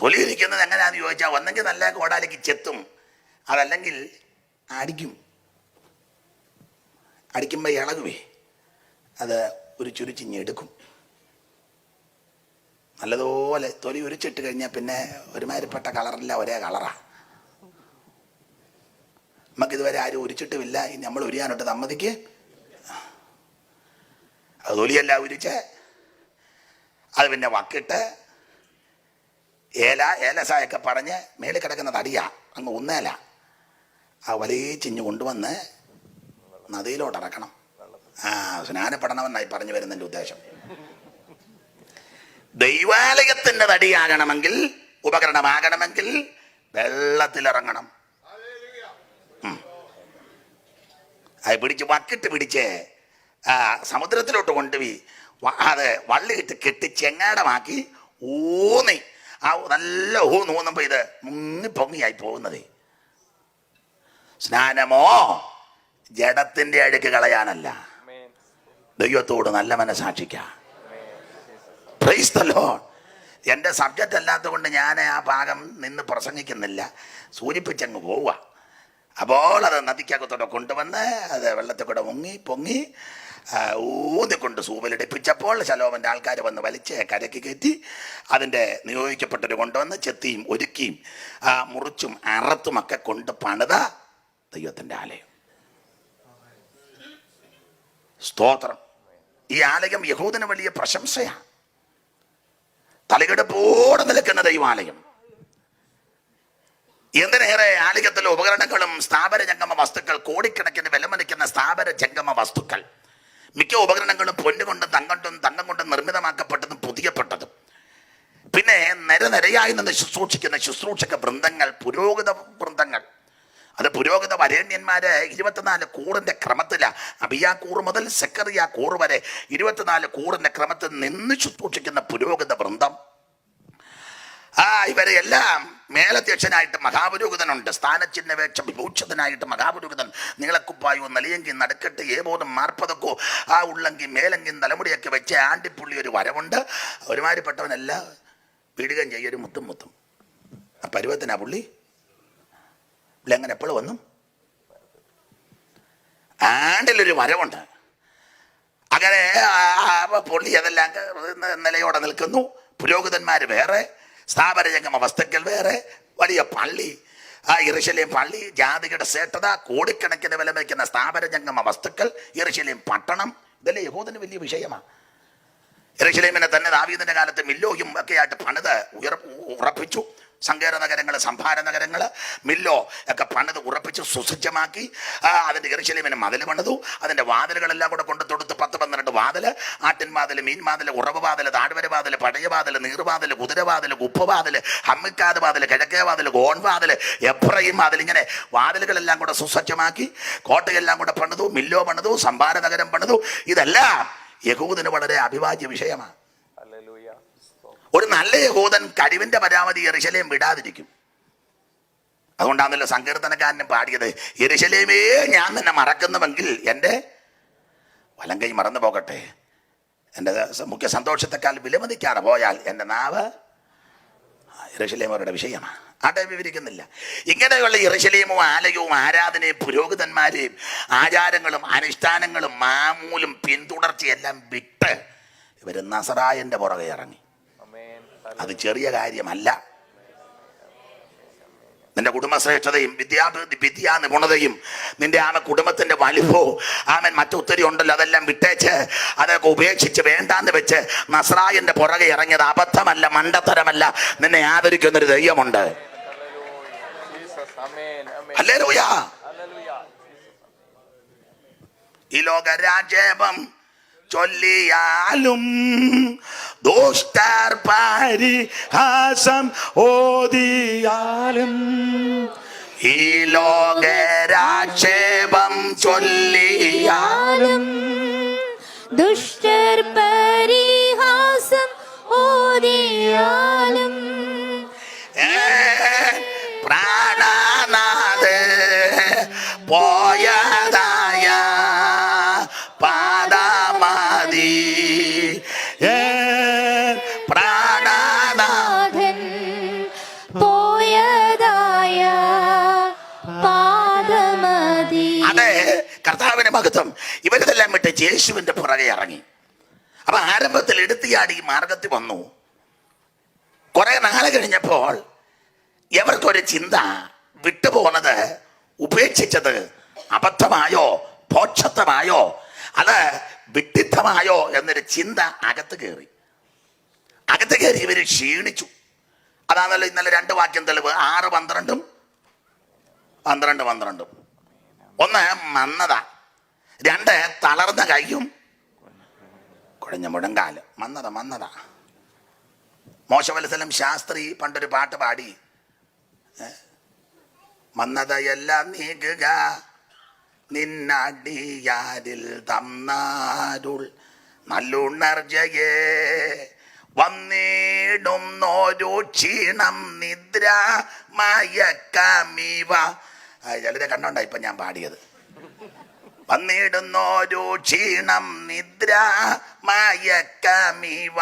തൊലി എങ്ങനെയാണെന്ന് ചോദിച്ചാൽ ഒന്നെങ്കിൽ നല്ല കോടാലേക്ക് ചെത്തും. അതല്ലെങ്കിൽ അടിക്കും. അടിക്കുമ്പോൾ ഇളകുവേ. അത് ഒരു ചുരുച്ചിഞ്ഞെടുക്കും നല്ലതുപോലെ തൊലി ഉരിച്ചിട്ട് കഴിഞ്ഞാൽ പിന്നെ ഒരുമാതിരിപ്പെട്ട കളറല്ല ഒരേ കളറാ. നമുക്ക് ഇതുവരെ ആരും ഉരിച്ചിട്ടുമില്ല. ഇനി നമ്മൾ ഉരിയാനോട്ട് സമ്മതിക്ക്. അത് തൊലിയല്ല ഉരിച്ച് അത് പിന്നെ വക്കിട്ട് ഏല ഏലസായൊക്കെ പറഞ്ഞ് മേളിൽ കിടക്കുന്ന തടിയാ അങ്ങ് ഒന്നേല. ആ വലിച്ചിഞ്ഞ് കൊണ്ടുവന്ന് നദിയിലോട്ട് ഇറക്കണം. ആ സ്നാനപ്പെടണമെന്നായി പറഞ്ഞു വരുന്നതിന്റെ ഉദ്ദേശം. ദൈവാലയത്തിന്റെ തടിയാകണമെങ്കിൽ ഉപകരണമാകണമെങ്കിൽ വെള്ളത്തിലിറങ്ങണം. അത് പിടിച്ച് വക്കിട്ട് പിടിച്ച് സമുദ്രത്തിലോട്ട് കൊണ്ടുപോയി അത് വള്ളിയിട്ട് കെട്ടി ചെങ്ങാടമാക്കി ഊന്നി. ആ നല്ല ഹൂ തോന്നുമ്പോ ഇത് മുങ്ങി പൊങ്ങിയായി പോകുന്നത്. സ്നാനമോ? ജഡത്തിന്റെ അഴുക്ക് കളയാനല്ല. ദൈവത്തോട് നല്ല മനസാക്ഷിക്കാം. പ്രൈസ് സബ്ജക്റ്റ് സബ്ജക്റ്റ് അല്ലാത്തതുകൊണ്ട് ഞാൻ ആ ഭാഗം നിന്ന് പ്രസംഗിക്കുന്നില്ല. സൂചിപ്പിച്ചങ്ങ് പോവുക. അപ്പോൾ അത് നദിക്കകത്തോടെ കൊണ്ടുവന്ന് അത് വെള്ളത്തിൽ കൂടെ മുങ്ങി പൊങ്ങി ഊന്നിക്കൊണ്ട് സൂവലിടിപ്പിച്ചപ്പോൾ ശലോമന്റെ ആൾക്കാർ വന്ന് വലിച്ച് കരയ്ക്ക് കയറ്റി അതിന്റെ നിയോഗിക്കപ്പെട്ടൊരു കൊണ്ടുവന്ന് ചെത്തിയും ഒരുക്കിയും മുറിച്ചും അറത്തുമൊക്കെ കൊണ്ട് പണിത ദൈവത്തിന്റെ ആലയം. സ്തോത്രം. ഈ ആലയം യഹൂദന് വലിയ പ്രശംസയാണ്. തലകെടുപ്പോടെ നിൽക്കുന്ന ദൈവാലയം. എന്തിനേറെ ആലയത്തിലെ ഉപകരണങ്ങളും സ്ഥാപന ജംഗമ വസ്തുക്കൾ കോടിക്കണക്കിന് വിലമതിക്കുന്ന സ്ഥാപന ജംഗമ വസ്തുക്കൾ. മിക്ക ഉപകരണങ്ങളും പൊന്നുകൊണ്ടും തങ്കൊണ്ടും തങ്കം കൊണ്ടും നിർമ്മിതമാക്കപ്പെട്ടതും പുതിയപ്പെട്ടതും. പിന്നെ നിരനിരയായി നിന്ന് ശുശ്രൂഷിക്കുന്ന ശുശ്രൂഷക വൃന്ദങ്ങൾ പുരോഗത വൃന്ദങ്ങൾ. അത് പുരോഗത വരേണ്യന്മാര് ഇരുപത്തിനാല് കൂറിന്റെ ക്രമത്തില. അബിയാ കൂർ മുതൽ സെക്കറിയ കൂർ വരെ ഇരുപത്തിനാല് കൂറിന്റെ ക്രമത്തിൽ നിന്ന് ശുശ്രൂഷിക്കുന്ന പുരോഗത വൃന്ദം. ആ ഇവരെ എല്ലാം മേലധ്യക്ഷനായിട്ട് മഹാപുരോഹിതനുണ്ട്. സ്ഥാനചിഹ്നവേക്ഷ വിഭൂക്ഷതനായിട്ട് മഹാപുരോഹിതൻ നീളക്കുപ്പായോ നലിയെങ്കിൽ നടുക്കെട്ട് ഏപോതും മാർപ്പതക്കോ ആ ഉള്ളെങ്കിൽ മേലെങ്കിൽ തലമുടിയൊക്കെ വെച്ച് ആണ്ടിപ്പുള്ളി ഒരു വരവുണ്ട്. ഒരുമാതിരിപ്പെട്ടവനല്ല വിടുകയും ചെയ്യൊരു മുത്തും മുത്തും. ആ പരുവത്തിനാ പുള്ളി? അങ്ങനെ എപ്പോഴും വന്നു. ആണ്ടിലൊരു വരവുണ്ട്. അങ്ങനെ പുള്ളി അതെല്ലാം നിലയോടെ നിൽക്കുന്നു. പുരോഹിതന്മാർ വേറെ സ്ഥാപനജംഗമ വസ്തുക്കൾ വേറെ. വലിയ പള്ളി. ആ ഇറിശലേം പള്ളി ജാതികളുടെ ശ്രേഷ്ഠത കോടിക്കണക്കിന് വില വയ്ക്കുന്ന സ്ഥാപനജംഗമ വസ്തുക്കൾ ഇറിശലേം പട്ടണം ഇതല്ലേ യഹൂദന് വലിയ വിഷയമാണ് എറുശലേമിനെ തന്നെ ദാവീദിന്റെ കാലത്ത് മില്ലോയും ഒക്കെ ആയിട്ട് പണിത് ഉയർ ഉറപ്പിച്ചു. സങ്കേര നഗരങ്ങൾ സംഭാര നഗരങ്ങൾ മില്ലോ ഒക്കെ പണിത് ഉറപ്പിച്ച് സുസജ്ജമാക്കി. അതിന്റെ എറുശലേമിന് മതിൽ പണിതു. അതിന്റെ വാതിലുകളെല്ലാം കൂടെ കൊണ്ട് തൊടുത്ത് പത്ത് പന്ത്രണ്ട് വാതിൽ മീൻ വാതിൽ ഉറവ് വാതിൽ താഴ്വര വാതിൽ പഴയ വാതിൽ നീർവാതിൽ കുതിരവാതിൽ ഉപ്പുവാതിൽ ഹമ്മിക്കാത് വാതിൽ കിഴക്കേ വാതിൽ ഗോൺവാതിൽ എബ്രഹിം വാതിൽ ഇങ്ങനെ വാതിലുകളെല്ലാം കൂടെ സുസജ്ജമാക്കി. കോട്ടയെല്ലാം കൂടെ പണിതു മില്ലോ പണിതു സംഭാര നഗരം പണിതു. ഇതെല്ലാം യഹൂദിന് വളരെ അഭിവാജ്യ വിഷയമാണ്. ഒരു നല്ല യഹൂദൻ കഴിവിന്റെ പരാമതി എറിശലേം വിടാതിരിക്കും. അതുകൊണ്ടാണല്ലോ സങ്കീർത്തനക്കാരനും പാടിയത് എരിശലേമേ ഞാൻ നിന്നെ മറക്കുന്നുവെങ്കിൽ എന്റെ വലം കൈ മറന്നു പോകട്ടെ. എന്റെ മുഖ്യ സന്തോഷത്തെക്കാൾ വിലമതിക്കാതെ പോയാൽ എന്റെ നാവ് ഇറശലേമരുടെ വിഷയമാണ് ആട്ടെ വിവരിക്കുന്നില്ല. ഇങ്ങനെയുള്ള ഇറശലേമും ആലയവും ആരാധനയും പുരോഹിതന്മാരെയും ആചാരങ്ങളും അനുഷ്ഠാനങ്ങളും മാമൂലും പിന്തുടർച്ചയെല്ലാം വിട്ട് ഇവർ നസറായന്റെ പുറകെ ഇറങ്ങി. അത് ചെറിയ കാര്യമല്ല. നിന്റെ കുടുംബശ്രേഷ്ഠതയും വിദ്യാഭി വിദ്യാ നിപുണതയും നിന്റെ ആമ കുടുംബത്തിന്റെ വലിപ്പവും ആമൻ മറ്റൊത്തിരി ഉണ്ടല്ലോ അതെല്ലാം വിട്ടേച്ച് അതൊക്കെ ഉപേക്ഷിച്ച് വേണ്ടാന്ന് വെച്ച് നസ്രായന്റെ പുറകെ ഇറങ്ങിയത് അബദ്ധമല്ല മണ്ടത്തരമല്ല. നിന്നെ ആദരിക്കുന്നൊരു ദൈവമുണ്ട്. അല്ലേ ഈ ലോക രാജേപം ചൊല്ലിയാലും ദുഷ്ടർ പരിഹാസം ഓതിയാലും ഈ ലോക രാക്ഷേപം ചൊല്ലിയാലും ദുഷ്ടർ പരിഹാസം ഓതിയാലും സ്ഥലം വിട്ട് യേശുവിന്റെ പുറകെ ഇറങ്ങി. അപ്പൊ ആരംഭത്തിൽ എടുത്തിയാടി ഈ മാർഗത്തിൽ വന്നു. കുറെ നാൾ കഴിഞ്ഞപ്പോൾ ഇവർക്കൊരു ചിന്ത വിട്ടുപോകുന്നത് ഉപേക്ഷിച്ചത് അബദ്ധമായോ പോക്ഷത്വമായോ അത് വിട്ടിത്തമായോ എന്നൊരു ചിന്ത അകത്ത് കയറി. അകത്ത് കയറി ഇവർ ക്ഷീണിച്ചു. അതാണല്ലോ ഇന്നലെ രണ്ട് വാക്യം തെളിവ്. ആറ് പന്ത്രണ്ടും പന്ത്രണ്ട് പന്ത്രണ്ടും. ഒന്ന് മന്നത. രണ്ട് തളർന്ന കൈയും കുഴഞ്ഞ മുടങ്കാൽ മന്നത മന്നത. മോശവത്സലം ശാസ്ത്രി പണ്ടൊരു പാട്ട് പാടി? മന്നതയെല്ലാം നീക്കുക. നിന്നടിയാരിൽ തന്നാരുൾ നല്ലുണർജയേ. വന്നിടുന്നോരു ക്ഷീണം നിദ്ര മയക്കമീവ. ചിലരെ കണ്ടോണ്ട ഇപ്പൊ ഞാൻ പാടിയത്. വന്നിടുന്നോരു ക്ഷീണം നിദ്ര മായക്കമീവ.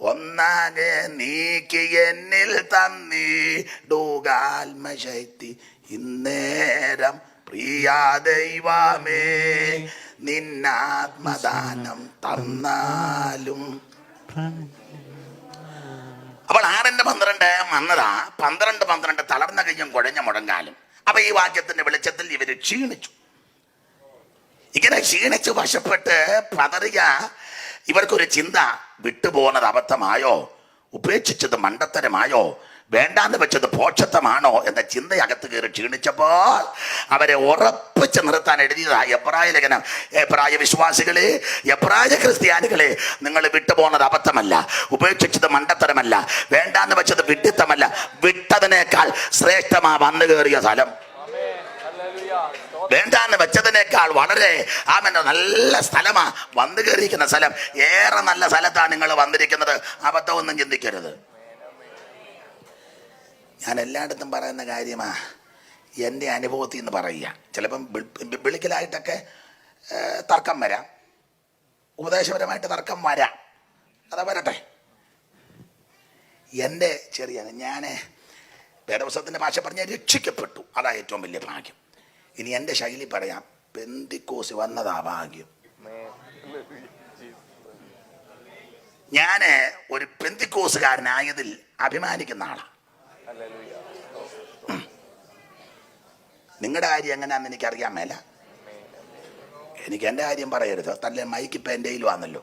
ഒന്നാകെ നീക്കി എന്നിൽ തന്നിടുകാത്മശക്തി. ഇന്നേരം പ്രിയ ദൈവമേ നിന്നാത്മദാനം തന്നാലും. അപ്പോൾ ആറിന്റെ പന്ത്രണ്ട് വന്നതാ. പന്ത്രണ്ട് പന്ത്രണ്ട് തളർന്ന കയ്യും കുഴഞ്ഞ മുടങ്ങാലും അപ്പൊ ഈ വാക്യത്തിന്റെ വെളിച്ചത്തിൽ ഇവർ ക്ഷീണിച്ചു. ഇങ്ങനെ ക്ഷീണിച്ച് വശപ്പെട്ട് പതറിയ ഇവർക്കൊരു ചിന്ത വിട്ടുപോകുന്നത് അബദ്ധമായോ? ഉപേക്ഷിച്ചത് മണ്ടത്തരമായോ? വേണ്ടാന്ന് വെച്ചത് പോക്ഷത്വമാണോ എന്ന ചിന്ത അകത്ത് കയറി ക്ഷീണിച്ചപ്പോൾ അവരെ ഉറപ്പിച്ച് നിർത്താൻ എഴുതിയതാ എബ്രായ ലേഖനം. എബ്രായ വിശ്വാസികളെ എബ്രായ ക്രിസ്ത്യാനികളെ നിങ്ങൾ വിട്ടുപോകുന്നത് അബദ്ധമല്ല ഉപേക്ഷിച്ചത് മണ്ടത്തരമല്ല വേണ്ടാന്ന് വെച്ചത് വിഡിത്തമല്ല വിട്ടതിനേക്കാൾ ശ്രേഷ്ഠമാ വന്നു കയറിയ സ്ഥലം. വേണ്ടാന്ന് വെച്ചതിനേക്കാൾ വളരെ ആമന്റെ നല്ല സ്ഥലമാ വന്നു കയറിയിരിക്കുന്ന സ്ഥലം. ഏറെ നല്ല സ്ഥലത്താണ് നിങ്ങൾ വന്നിരിക്കുന്നത്. അബദ്ധമൊന്നും ചിന്തിക്കരുത്. ഞാൻ എല്ലായിടത്തും പറയുന്ന കാര്യമാ എന്റെ അനുഭവത്തിൽ നിന്ന് പറയുക. ചിലപ്പം വിളിക്കലായിട്ടൊക്കെ തർക്കം വരാം. ഉപദേശപരമായിട്ട് തർക്കം വരാം. അതാ വരട്ടെ. എന്റെ ചെറിയ ഞാൻ വേദവസത്തിന്റെ ഭാഷ പറഞ്ഞ രക്ഷിക്കപ്പെട്ടു. അതാണ് ഏറ്റവും വലിയ ഭാഗ്യം. ഇനി എന്റെ ശൈലി പറയാം. പെന്തിക്കോസ് വന്നതാ ഭാഗ്യം. ഞാൻ ഒരു പെന്തിക്കോസുകാരനായതിൽ അഭിമാനിക്കുന്ന ആളാണ് നിങ്ങളുടെ കാര്യം എങ്ങനെയാണെന്ന് എനിക്കറിയാൻ മേല. എനിക്ക് എന്റെ കാര്യം പറയരുത്. തല്ല മൈക്ക് ഇപ്പം എന്റെ വന്നല്ലോ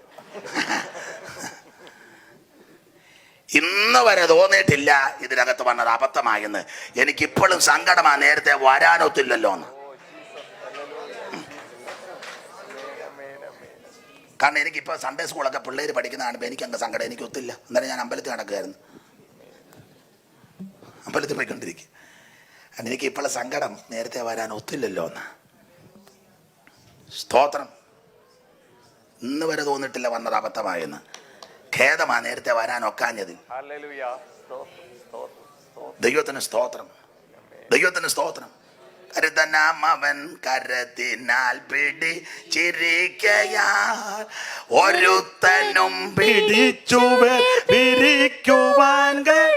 ഇന്ന് വരെ തോന്നിയിട്ടില്ല ഇതിനകത്ത് വന്നത് അബദ്ധമായെന്ന്. എനിക്കിപ്പോഴും സങ്കടമാണ് നേരത്തെ വരാനൊത്തില്ലല്ലോ എന്ന് കാരണം എനിക്കിപ്പോൾ സൺഡേ സ്കൂളൊക്കെ പിള്ളേർ പഠിക്കുന്ന കാണുമ്പോൾ എനിക്ക് അങ്ങ് സങ്കടം എനിക്ക് ഒത്തില്ല. അന്നേരം ഞാൻ അമ്പലത്തിൽ നടക്കുമായിരുന്നു അമ്പലത്തിൽ പോയിക്കൊണ്ടിരിക്കും. എനിക്ക് ഇപ്പോഴും സങ്കടം നേരത്തെ വരാൻ ഒത്തില്ലല്ലോ എന്ന് സ്തോത്രം. ഇന്ന് വരെ തോന്നിട്ടില്ല വന്നത് അബദ്ധമായെന്ന്. ഖേദമാ നേരത്തെ വരാൻ ഒക്കാഞ്ഞതിൽ. സ്തോത്രം. ദൈവത്തിന് സ്തോത്രം. ദൈവത്തിന് സ്തോത്രം. കരുതനാം അവൻ കരതിനാൽ പിടി ചിരിക്കയാൽ ഒരുത്തനും പിടിച്ചു വിരിക്കുവാൻ കഴി